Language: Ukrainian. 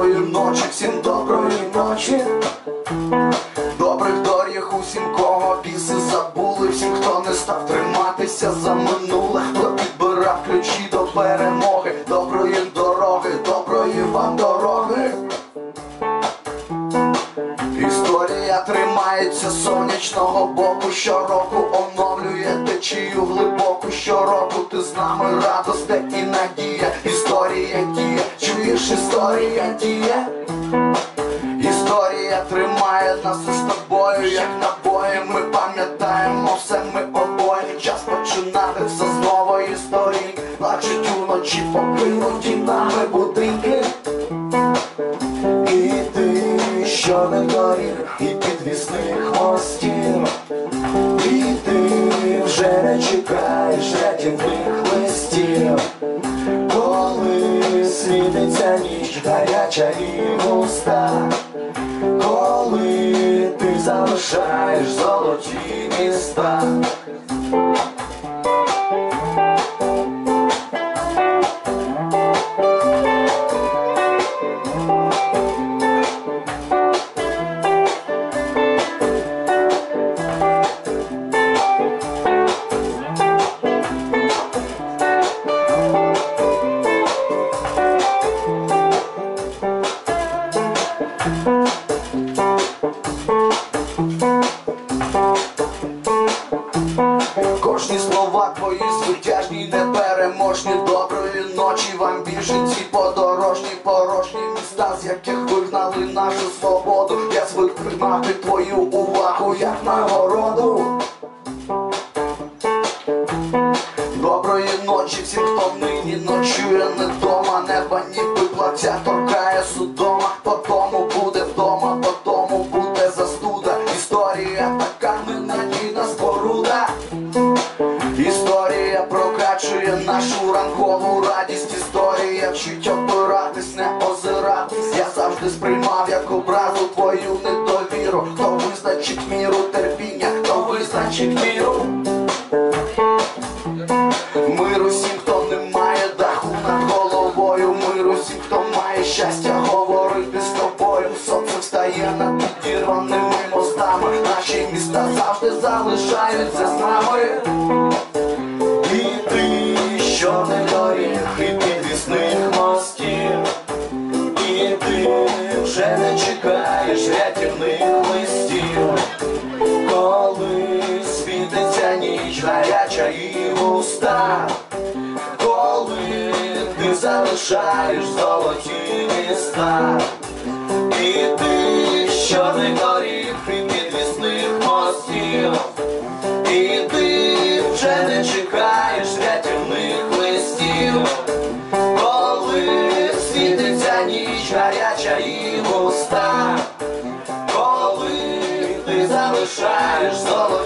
доброї ночі, всім доброї ночі. Добрих доріг усім, кого біси забули, всім, хто не став триматися за минуле, хто підбирав ключі до перемоги, доброї дороги, доброї вам дороги. Історія тримається сонячного боку. Щороку оновлює течію глибоку. Щороку ти з нами радосте і надія. Історія діє, чуєш, історія діє. Історія тримає нас із тобою, як набої. Ми пам'ятаємо все, ми обоє. Час починати все з нової історії. Плачуть уночі покинуті нами будинки. І ти, що не доріг, і підвісних мостів, і ти вже не чекаєш рятівних листів, ніч гаряча і густа, коли ти залишаєш золоті міста. Кожні слова твої звитяжні, непереможні Доброї ночі вам біженці подорожні, порожні міста, з яких вигнали нашу свободу. Я звик приймати твою увагу, як нагороду. Доброї ночі всім, хто нині ночує не дома, нашу ранкову радість. Історія вчить опиратись, не озиратись. Я завжди сприймав як образу твою недовіру. Хто визначить міру терпіння, хто визначить міру. Миру всім, хто не має даху над головою. Миру всім, хто має щастя говорити з тобою. Сонце встає над підірваними мостами. Наші міста завжди залишаються з нами. Вже не чекаєш рятівних листів, коли світиться ніч гаряча і густа, коли ти залишаєш золоті міста, і ти, що не доріг і підвісних мостів. Гаряча і густа, коли ти залишаєш золоті